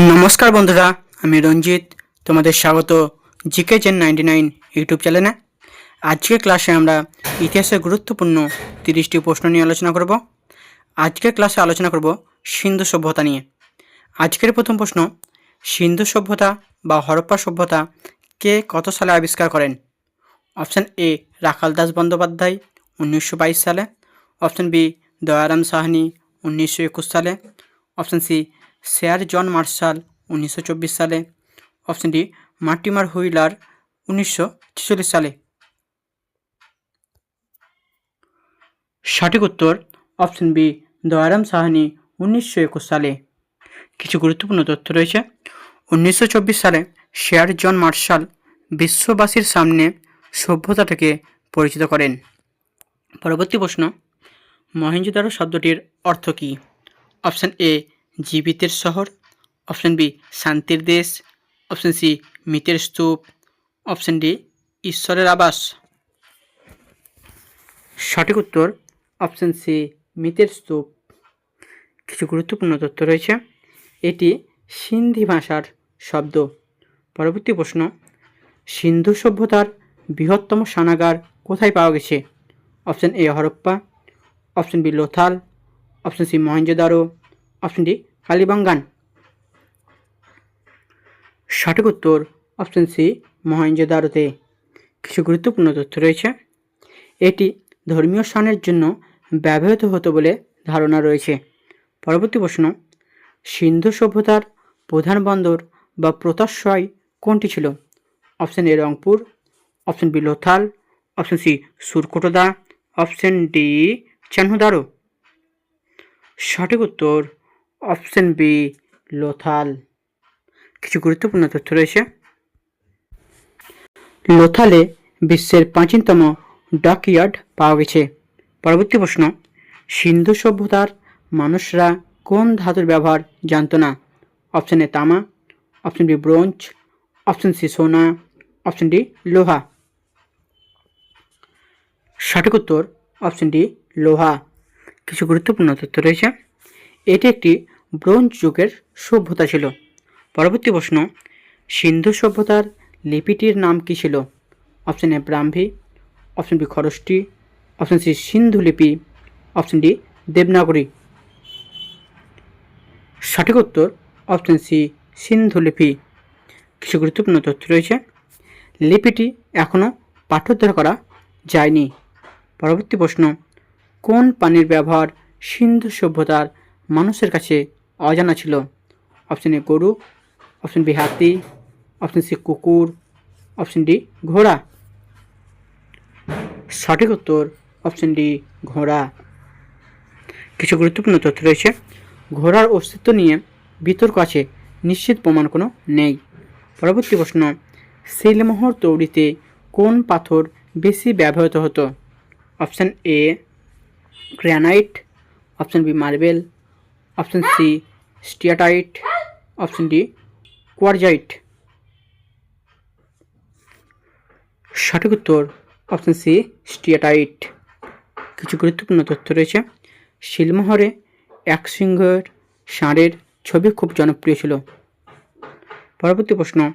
নমস্কার বন্ধুরা, আমি রঞ্জিত। তোমাদের স্বাগত GK Gen ninety nine YouTube চ্যানেলে। আজকের ক্লাসে আমরা ইতিহাসের গুরুত্বপূর্ণ তিরিশটি প্রশ্ন নিয়ে আলোচনা করব। আজকের ক্লাসে আলোচনা করব সিন্ধু সভ্যতা নিয়ে। আজকের প্রথম প্রশ্ন, সিন্ধু সভ্যতা বা হরপ্পা সভ্যতা কে কত সালে আবিষ্কার করেন? অপশান এ, রাখাল দাস বন্দ্যোপাধ্যায়, উনিশশো বাইশ সালে। অপশান বি, দয়ারাম সাহানি, উনিশশো একুশ সালে। Option C sir John Marshall উনিশশো চব্বিশ সালে। অপশান ডি, মার্টিমার হুইলার উনিশশো ছেচল্লিশ সালে। সঠিক উত্তর, অপশন বি, দয়ারাম সাহানি উনিশশো একুশ সালে। কিছু গুরুত্বপূর্ণ তথ্য রয়েছে। উনিশশো চব্বিশ সালে শেয়ার জন মার্শাল বিশ্ববাসীর সামনে সভ্যতাটাকে পরিচিত করেন। পরবর্তী প্রশ্ন মহেঞ্জোদারো শব্দটির অর্থ কী? অপশান এ জীবিতের শহর অপশান বি শান্তির দেশ অপশান সি মিতের স্তূপ অপশান ডি ঈশ্বরের আবাস। সঠিক উত্তর অপশান সি মিতের স্তূপ। কিছু গুরুত্বপূর্ণ তথ্য রয়েছে। এটি সিন্ধি ভাষার শব্দ। পরবর্তী প্রশ্ন, সিন্ধু সভ্যতার বৃহত্তম স্নানাগার কোথায় পাওয়া গেছে? Option A Harappa option B Lothal option C Mohenjodaro option D Kalibangan. সঠিক উত্তর অপশান সি মহেঞ্জোদারোতে কিছু গুরুত্বপূর্ণ তথ্য রয়েছে। এটি ধর্মীয় স্থানের জন্য ব্যবহৃত হতো বলে ধারণা রয়েছে। পরবর্তী প্রশ্ন, সিন্ধু সভ্যতার প্রধান বন্দর বা প্রতাশ্রয় কোনটি ছিল? Option A Rangpur option B Lothal option C Surkotada option D Chanhudaro সঠিক উত্তর অপশান বি, লোথাল। কিছু গুরুত্বপূর্ণ তথ্য রয়েছে। লোথালে বিশ্বের প্রাচীনতম ডকইয়ার্ড পাওয়া গেছে। পরবর্তী প্রশ্ন, সিন্ধু সভ্যতার মানুষরা কোন ধাতুর ব্যবহার জানতো না? অপশান এ তামা, option B bronze, option C সোনা, অপশন ডি লোহা। সঠিক উত্তর অপশান ডি লোহা। কিছু গুরুত্বপূর্ণ তথ্য রয়েছে। এটি একটি ব্রোঞ্জ যুগের সভ্যতা ছিল। পরবর্তী প্রশ্ন, সিন্ধু সভ্যতার লিপিটির নাম কী ছিল? Option A Brahmi, option B Kharosthi, option C Sindhu লিপি, অপশান ডি দেবনাগরী। সঠিক উত্তর, অপশান সি সিন্ধু লিপি। কিছু গুরুত্বপূর্ণ তথ্য রয়েছে। লিপিটি এখনও পাঠোদ্ধার করা যায়নি। পরবর্তী প্রশ্ন, কোন পানির ব্যবহার সিন্ধু সভ্যতার মানুষের কাছে অজানা ছিল। অপশন এ গরু অপশন বি হাতি অপশন সি কুকুর অপশন ডি ঘোড়া। সঠিক উত্তর অপশন ডি ঘোড়া। কিছু গুরুত্বপূর্ণ তথ্য রয়েছে। ঘোড়ার অস্তিত্ব নিয়ে বিতর্ক আছে, নিশ্চিত প্রমাণ কোনো নেই। পরবর্তী প্রশ্ন, শিলমোহর তৈরিতে কোন পাথর বেশি ব্যবহৃত হতো? Option A granite option B marble option C, steatite, option D, quartzite. সঠিক উত্তর, অপশান সি, স্টিয়াটাইট। কিছু গুরুত্বপূর্ণ তথ্য রয়েছে। শিলমোহরে এক সিংহের ষাঁড়ের ছবি খুব জনপ্রিয় ছিল। পরবর্তী প্রশ্ন,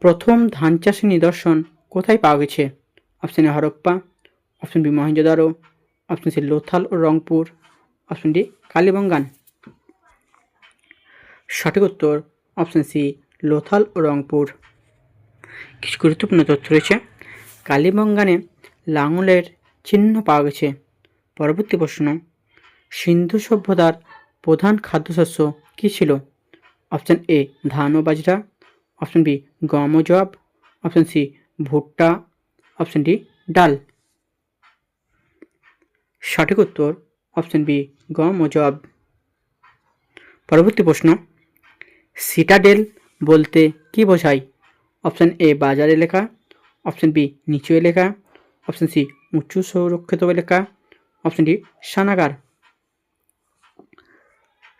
প্রথম ধান চাষের নিদর্শন কোথায় পাওয়া গেছে? Option A, Harappa, option B Mohenjodaro option C, Lothal O Rangpur, option D, Kalibangan. সঠিক উত্তর অপশান সি লোথাল ও রংপুর। কিছু গুরুত্বপূর্ণ তথ্য রয়েছে। কালীবঙ্গানে লাঙলের চিহ্ন পাওয়া গেছে। পরবর্তী প্রশ্ন, সিন্ধু সভ্যতার প্রধান খাদ্যশস্য কী ছিল? অপশান এ ধান ও বাজরা। অপশান বি গম ও জব। অপশান সি ভুট্টা। অপশান ডি ডাল। সঠিক উত্তর অপশান বি গম ও জব। পরবর্তী প্রশ্ন সিটাডেল বলতে কি বোঝায়? অপশান এ বাজার এলাকা অপশান বি নিচু এলাকা অপশান সি উঁচু সুরক্ষিত এলাকা অপশান ডি সানাগার।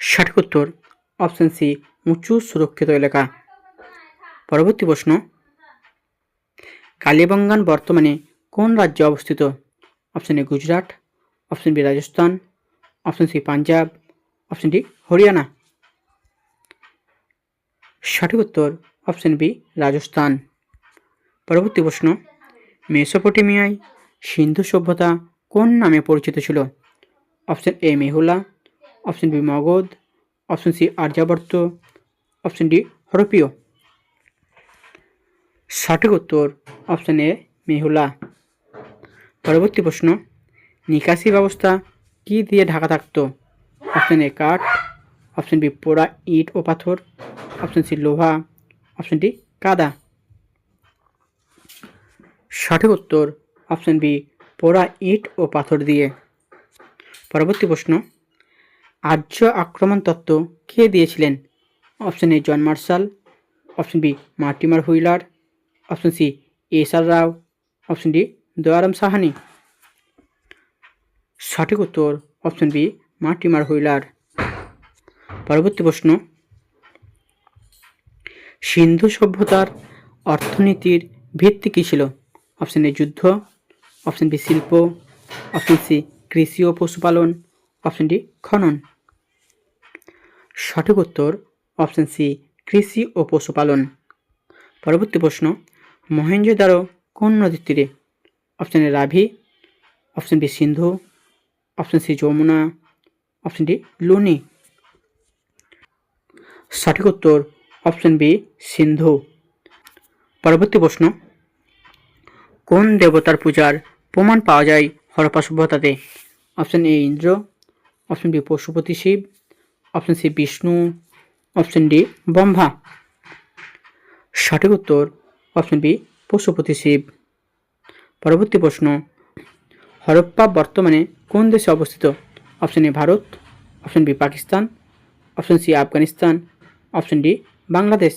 সঠিক উত্তর, অপশান সি উঁচু সুরক্ষিত এলাকা। পরবর্তী প্রশ্ন, কালীবঙ্গান বর্তমানে কোন রাজ্যে অবস্থিত? Option A Gujarat, option B Rajasthan, option C Punjab, option D Haryana. সঠিক উত্তর অপশন বি, রাজস্থান। পরবর্তী প্রশ্ন, মেসোপটেমিয়ায় সিন্ধু সভ্যতা কোন নামে পরিচিত ছিল? Option A, Mehula, option B, Magadh, option C, Aryavarta, option D, Harpriya. সঠিক উত্তর অপশন এ, মেহুলা। পরবর্তী প্রশ্ন, নিকাশি ব্যবস্থা কি দিয়ে ঢাকা থাকতো? অপশন এ, কাঠ অপশন বি পোড়া ইট ও পাথর, অপশন সি লোহা, অপশন ডি কাদা। সঠিক উত্তর অপশন বি পোড়া ইট ও পাথর দিয়ে। পরবর্তী প্রশ্ন, আর্য আক্রমণ তত্ত্ব কে দিয়েছিলেন? Option A John Marshall, option B Mortimer Wheeler, option C S R Rao, option D Dayaram Sahni. সঠিক উত্তর অপশন বি মার্টিমার হুইলার। পরবর্তী প্রশ্ন। সিন্ধু সভ্যতার অর্থনীতির ভিত্তি কী ছিল? অপশন এ যুদ্ধ, অপশন বি শিল্প, অপশন সি কৃষি ও পশুপালন, অপশন ডি খনন। সঠিক উত্তর অপশন সি কৃষি ও পশুপালন। পরবর্তী প্রশ্ন মহেঞ্জোদারো কোন নদীর তীরে? Option A Ravi, option B Sindhu, option C Yamuna, option D Luni. সঠিক উত্তর অপশন বি, সিন্ধু। পরবর্তী প্রশ্ন, কোন দেবতার পূজার প্রমাণ পাওয়া যায় Harappa সভ্যতাতে? Option A, Indra. Option B, Pashupati Shiva. Option C, Vishnu. Option D, Brahma. সঠিক উত্তর অপশন বি, পশুপতি শিব। পরবর্তী প্রশ্ন, হরপ্পা বর্তমানে কোন দেশে অবস্থিত? Option A, Bharat. Option B, Pakistan. Option C, Afghanistan. Option D Bangladesh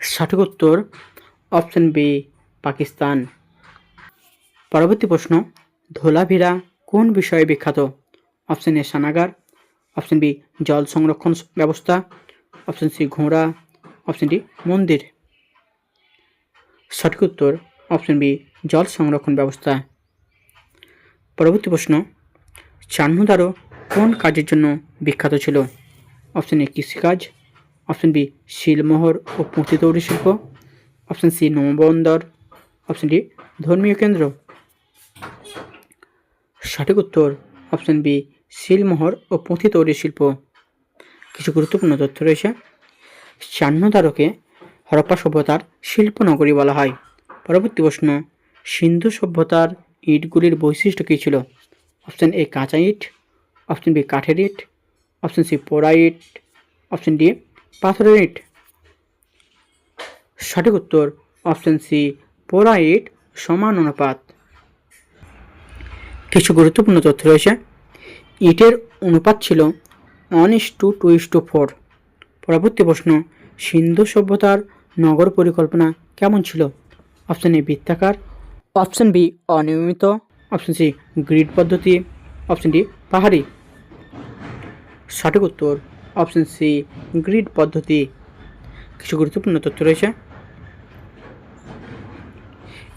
সঠিক উত্তর অপশন বি পাকিস্তান পরবর্তী প্রশ্ন ধোলাভিরা কোন বিষয়ে বিখ্যাত? অপশন এ সানাগার অপশন বি জল সংরক্ষণ ব্যবস্থা. অপশন সি ঘোড়া. অপশন ডি মন্দির. সঠিক উত্তর অপশন বি জল সংরক্ষণ ব্যবস্থা। পরবর্তী প্রশ্ন চান্নুদারো কোন কাজের জন্য বিখ্যাত ছিল? অপশন এ কৃষিকাজ, অপশন বি শিলমোহর ও পুঁতি তৈরি শিল্প, অপশন সি নৌবন্দর অপশন ডি ধর্মীয় কেন্দ্র। সঠিক উত্তর অপশন বি শিলমোহর ও পুঁথি তৈরি শিল্প। কিছু গুরুত্বপূর্ণ তথ্য রয়েছে। চান্নদারকে হরপ্পা সভ্যতার শিল্পনগরী বলা হয়। পরবর্তী প্রশ্ন, সিন্ধু সভ্যতার ইটগুলির বৈশিষ্ট্য কী ছিল? অপশন এ কাঁচা ইট, অপশন বি কাঠের ইট অপশন সি পোড়া ইট অপশন ডি, পাথরের ইট। সঠিক উত্তর অপশন সি পোড়া ইট সমান অনুপাত। কিছু গুরুত্বপূর্ণ তথ্য রয়েছে। ইটের অনুপাত ছিল one is to two is to four পরবর্তী প্রশ্ন, সিন্ধু সভ্যতার নগর পরিকল্পনা কেমন ছিল? অপশন এ, বৃত্তাকার। অপশন বি, অনিয়মিত। অপশন সি, গ্রিড পদ্ধতি। অপশন ডি, পাহাড়ি। সঠিক উত্তর অপশন সি গ্রিড পদ্ধতি। কিছু গুরুত্বপূর্ণ তথ্য রয়েছে।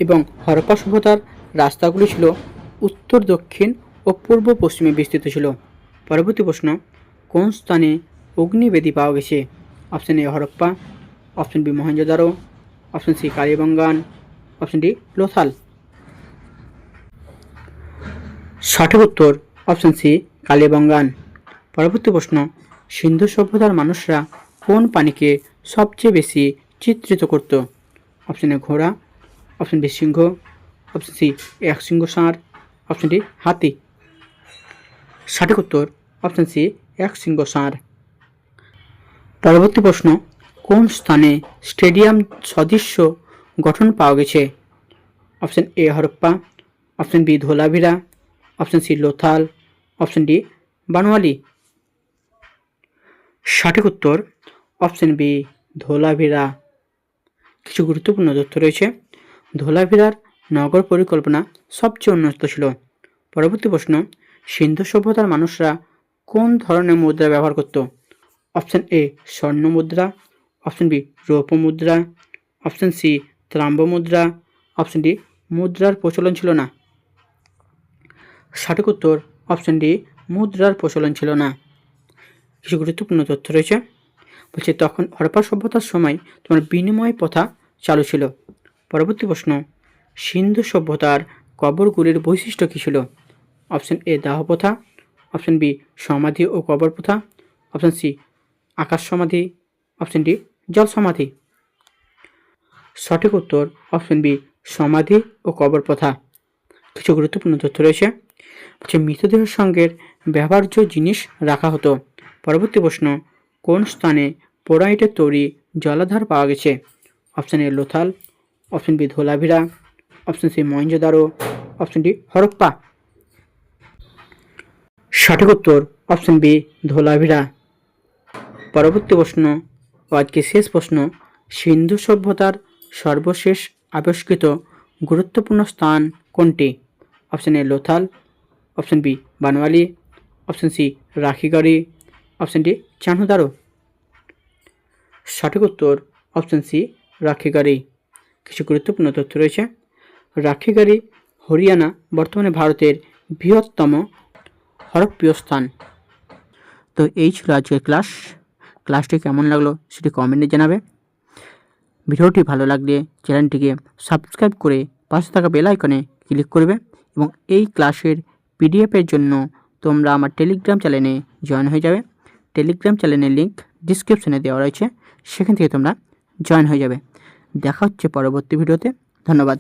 এবং হরপ্পা সভ্যতার রাস্তাগুলি ছিল উত্তর, দক্ষিণ ও পূর্ব পশ্চিমে বিস্তৃত ছিল। পরবর্তী প্রশ্ন, কোন স্থানে অগ্নিবেদী পাওয়া গেছে? Option A Harappa option B Mohenjodaro option C Kalibangan option D Lothal. সঠিক উত্তর অপশন সি কালীবঙ্গান। পরবর্তী প্রশ্ন, সিন্ধু সভ্যতার মানুষরা কোন প্রাণীকে সবচেয়ে বেশি চিত্রিত করত? অপশন এ ঘোড়া, অপশন বি সিংহ, অপশন সি এক সিংহ ষাঁড়, অপশন ডি হাতি। সঠিক উত্তর, অপশন সি এক সিংহ ষাঁড়। পরবর্তী প্রশ্ন, কোন স্থানে স্টেডিয়াম সদৃশ্য গঠন পাওয়া গেছে? Option A Harappa, option B Dholavira option C Lothal, option D Banawali. সঠিক উত্তর অপশন বি ধোলাভিরা কিছু গুরুত্বপূর্ণ তথ্য রয়েছে। ধোলাভিরার নগর পরিকল্পনা সবচেয়ে উন্নত ছিল। পরবর্তী প্রশ্ন, সিন্ধু সভ্যতার মানুষরা কোন ধরনের মুদ্রা ব্যবহার করত? অপশন এ, স্বর্ণ মুদ্রা। অপশন বি, রৌপ্য মুদ্রা। অপশন সি, ত্রাম্ব মুদ্রা। অপশন ডি, মুদ্রার প্রচলন ছিল না। সঠিক উত্তর, অপশন ডি, মুদ্রার প্রচলন ছিল না। কিছু গুরুত্বপূর্ণ তথ্য রয়েছে। বলছে, তখন হরপ্পা সভ্যতার সময় তোমার বিনিময় প্রথা চালু ছিল। পরবর্তী প্রশ্ন, সিন্ধু সভ্যতার কবরগুলির বৈশিষ্ট্য কী ছিল? অপশন এ, দাহ প্রথা। অপশন বি, সমাধি ও কবর প্রথা। অপশন সি, আকাশ সমাধি। অপশন ডি, জল সমাধি। সঠিক উত্তর, অপশন বি, সমাধি ও কবর প্রথা। কিছু গুরুত্বপূর্ণ তথ্য রয়েছে। মৃতদেহের সঙ্গে ব্যবহার্য জিনিস রাখা হতো। পরবর্তী প্রশ্ন, কোন স্থানে পোড়াইটের তৈরি জলাধার পাওয়া গেছে? Option A Lothal, option B Dholavira option C Mohenjodaro, option D Harappa. সঠিক উত্তর, অপশন বি ধোলাভিরা পরবর্তী প্রশ্ন ও আজকে শেষ প্রশ্ন, সিন্ধু সভ্যতার সর্বশেষ আবিষ্কৃত গুরুত্বপূর্ণ স্থান কোনটি? Option A Lothal, option B Banawali, option C Rakhigarhi option D Chanhudaro সঠিক উত্তর, অপশন সি রাখিগাড়ি কিছু গুরুত্বপূর্ণ তথ্য রয়েছে। রাখিগাড়ি হরিয়ানা, বর্তমানে ভারতের বৃহত্তম হরপ্রিয় স্থান। তো এই ছিল আজকের ক্লাস। ক্লাসটি কেমন লাগল সেটি কমেন্টে জানাবে। ভিডিওটি ভালো লাগলে চ্যানেলটিকে সাবস্ক্রাইব করে পাশে থাকা বেল আইকনে ক্লিক করবে এবং এই ক্লাসের পিডিএফের জন্য তোমরা আমার টেলিগ্রাম চ্যানেলে জয়েন হয়ে যাবে। টেলিগ্রাম চ্যানেলের লিঙ্ক ডিসক্রিপশনে দেওয়া রয়েছে, সেখান থেকে তোমরা জয়েন হয়ে যাবে। দেখা হচ্ছে পরবর্তী ভিডিওতে। ধন্যবাদ।